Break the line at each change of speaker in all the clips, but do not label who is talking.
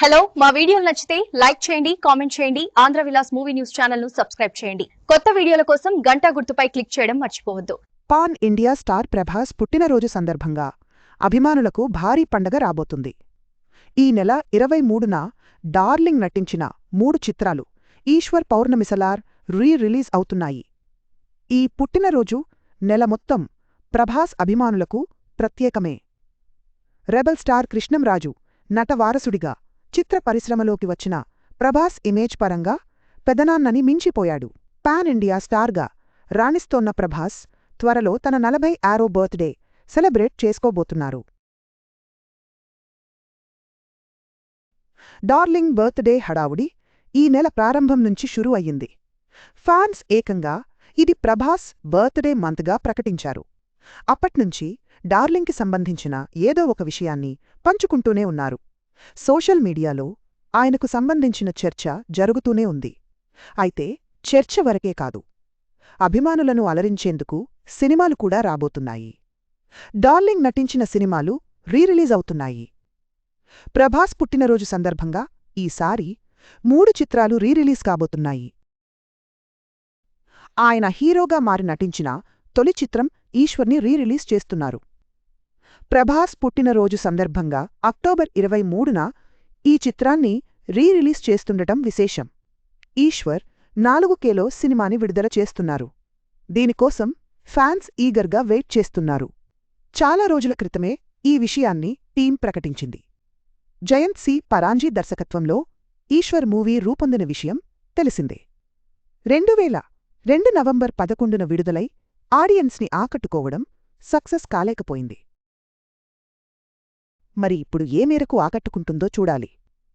Hello మా వీడియోలు నచ్చితే లైక్ చేయండి కామెంట్ చేయండి ఆంధ్ర విలాస్ మూవీ న్యూస్ ఛానల్ను సబ్స్క్రైబ్ చేయండి. కొత్త వీడియోల కోసం గంట గుర్తుపై క్లిక్ చేయడం మర్చిపోవద్దు.
పాన్ ఇండియా స్టార్ ప్రభాస్ పుట్టినరోజు సందర్భంగా అభిమానులకు భారీ పండగ రాబోతుంది. ఈ నెల ఇరవై మూడున డార్లింగ్ నటించిన మూడు చిత్రాలు ఈశ్వర్ పౌర్ణమిసలార్ రీ రిలీజ్ అవుతున్నాయి. ఈ పుట్టినరోజు నెల మొత్తం ప్రభాస్ అభిమానులకు ప్రత్యేకమే. రెబల్ స్టార్ కృష్ణంరాజు నటవారసుడిగా చిత్ర పరిశ్రమలోకి వచ్చిన ప్రభాస్ ఇమేజ్ పరంగా పెదనాన్నని మించిపోయాడు. పాన్ ఇండియా స్టార్గా రాణిస్తోన్న ప్రభాస్ త్వరలో తన నలభై ఆరో బర్త్డే సెలబ్రేట్ చేసుకోబోతున్నారు. డార్లింగ్ బర్త్డే హడావుడి ఈ నెల ప్రారంభం నుంచి షురూ అయ్యింది. ఫ్యాన్స్ ఏకంగా ఇది ప్రభాస్ బర్త్డే మంత్గా ప్రకటించారు. అప్పట్నుంచి డార్లింగ్కి సంబంధించిన ఏదో ఒక విషయాన్ని పంచుకుంటూనే ఉన్నారు. సోషల్ మీడియాలో ఆయనకు సంబంధించిన చర్చ జరుగుతూనే ఉంది. అయితే చర్చ వరకే కాదు అభిమానులను అలరించేందుకు సినిమాలు కూడా రాబోతున్నాయి. డార్లింగ్ నటించిన సినిమాలు రీరిలీజ్ అవుతున్నాయి. ప్రభాస్ పుట్టినరోజు సందర్భంగా ఈసారి మూడు చిత్రాలు రీరిలీజ్ కాబోతున్నాయి. ఆయన హీరోగా మారి నటించిన తొలి చిత్రం ఈశ్వర్ని రీరిలీజ్ చేస్తున్నారు. ప్రభాస్ పుట్టినరోజు సందర్భంగా అక్టోబర్ ఇరవై మూడున ఈ చిత్రాన్ని రీరిలీజ్ చేస్తుండటం విశేషం. ఈశ్వర్ నాలుగు కేలో సినిమాని విడుదల చేస్తున్నారు. దీనికోసం ఫ్యాన్స్ ఈగర్గా వెయిట్ చేస్తున్నారు. చాలా రోజుల క్రితమే ఈ విషయాన్ని టీం ప్రకటించింది. జయంత్ సి. పరాంజీ దర్శకత్వంలో ఈశ్వర్ మూవీ రూపొందిన విషయం తెలిసిందే. రెండువేల రెండు నవంబర్ పదకొండున విడుదలై ఆడియన్స్ని ఆకట్టుకోవడం సక్సెస్ కాలేకపోయింది. మరి ఇప్పుడు ఏ మేరకు ఆకట్టుకుంటుందో చూడాలి.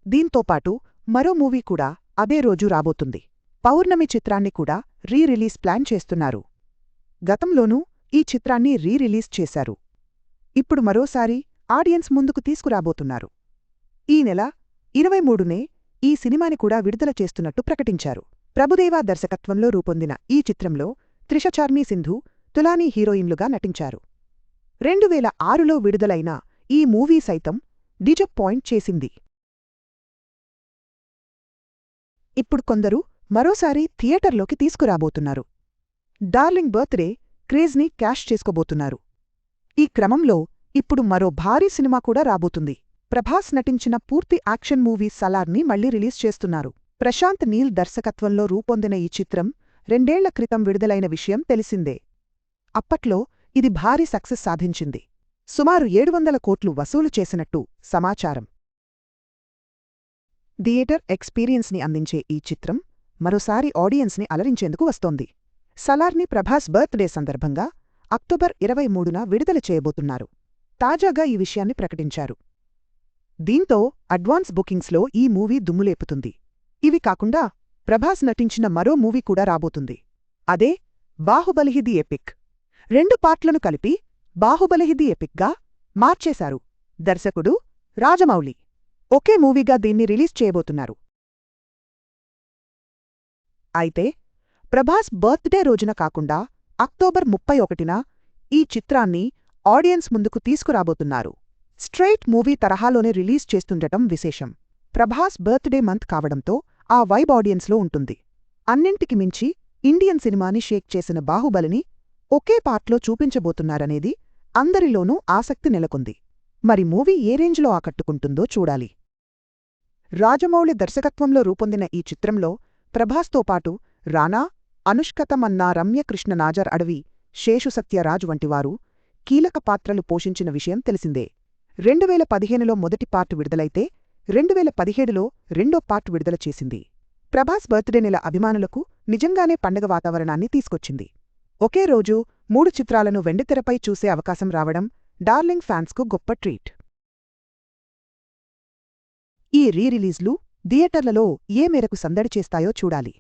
దీంతోపాటు మరో మూవీ కూడా అదే రోజు రాబోతుంది. పౌర్ణమి చిత్రాన్ని కూడా రీ రిలీజ్ ప్లాన్ చేస్తున్నారు. గతంలోనూ ఈ చిత్రాన్ని రీ రిలీజ్ చేశారు. ఇప్పుడు మరోసారి ఆడియన్స్ ముందుకు తీసుకురాబోతున్నారు. ఈ నెల ఇరవై మూడునే ఈ సినిమాని కూడా విడుదల చేస్తున్నట్టు ప్రకటించారు. ప్రభుదేవా దర్శకత్వంలో రూపొందిన ఈ చిత్రంలో త్రిషచార్మీ సింధు తులానీ హీరోయిన్లుగా నటించారు. రెండువేల ఆరులో విడుదలైన ఈ మూవీ సైతం డిజపాయింట్ చేసింది. ఇప్పుడు కొందరు మరోసారి థియేటర్లోకి తీసుకురాబోతున్నారు. డార్లింగ్ బర్త్డే క్రేజ్ని క్యాష్ చేసుకోబోతున్నారు. ఈ క్రమంలో ఇప్పుడు మరో భారీ సినిమా కూడా రాబోతుంది. ప్రభాస్ నటించిన పూర్తి యాక్షన్ మూవీ సలార్ని మళ్ళీ రిలీజ్ చేస్తున్నారు. ప్రశాంత్ నీల్ దర్శకత్వంలో రూపొందిన ఈ చిత్రం రెండేళ్ళ క్రితం విడుదలైన విషయం తెలిసిందే. అప్పట్లో ఇది భారీ సక్సెస్ సాధించింది. సుమారు ఏడు వందల కోట్లు వసూలు చేసినట్టు సమాచారం. థియేటర్ ఎక్స్పీరియన్స్ని అందించే ఈ చిత్రం మరోసారి ఆడియన్స్ని అలరించేందుకు వస్తోంది. సలార్ని ప్రభాస్ బర్త్డే సందర్భంగా అక్టోబర్ ఇరవై మూడున విడుదల చేయబోతున్నారు. తాజాగా ఈ విషయాన్ని ప్రకటించారు. దీంతో అడ్వాన్స్ బుకింగ్స్లో ఈ మూవీ దుమ్ములేపుతుంది. ఇవి కాకుండా ప్రభాస్ నటించిన మరో మూవీ కూడా రాబోతుంది. అదే బాహుబలిహిది ఎపిక్. రెండు పార్ట్లను కలిపి బాహుబలిహిది ఎపిక్గా మార్చేశారు. దర్శకుడు రాజమౌళి ఒకే మూవీగా దీన్ని రిలీజ్ చేయబోతున్నారు. అయితే ప్రభాస్ బర్త్డే రోజున కాకుండా అక్టోబర్ ముప్పై ఒకటిన ఈ చిత్రాన్ని ఆడియన్స్ ముందుకు తీసుకురాబోతున్నారు. స్ట్రైట్ మూవీ తరహాలోనే రిలీజ్ చేస్తుండటం విశేషం. ప్రభాస్ బర్త్డే మంత్ కావడంతో ఆ వైబ్ ఆడియన్స్లో ఉంటుంది. అన్నింటికి మించి ఇండియన్ సినిమాని షేక్ చేసిన బాహుబలిని ఒకే పార్ట్లో చూపించబోతున్నారనేది అందరిలోనూ ఆసక్తి నెలకొంది. మరి మూవీ ఏ రేంజ్లో ఆకట్టుకుంటుందో చూడాలి. రాజమౌళి దర్శకత్వంలో రూపొందిన ఈ చిత్రంలో ప్రభాస్తో పాటు రానా అనుష్కతమన్నా రమ్యకృష్ణ నాజర్ అడవి శేషు సత్యరాజ్ వంటివారు కీలక పాత్రలు పోషించిన విషయం తెలిసిందే. రెండువేల పదిహేనులో మొదటి పార్ట్ విడుదలైతే రెండువేల పదిహేడులో రెండో పార్ట్ విడుదల చేసింది. ప్రభాస్ బర్త్డే నెల అభిమానులకు నిజంగానే పండగ వాతావరణాన్ని తీసుకొచ్చింది. ఒకే రోజు మూడు చిత్రాలను వెండితెరపై చూసే అవకాశం రావడం డార్లింగ్ ఫ్యాన్స్కు గొప్ప ట్రీట్. ఈ రీరిలీజ్లు థియేటర్లలో ఏ మేరకు సందడి చేస్తాయో చూడాలి.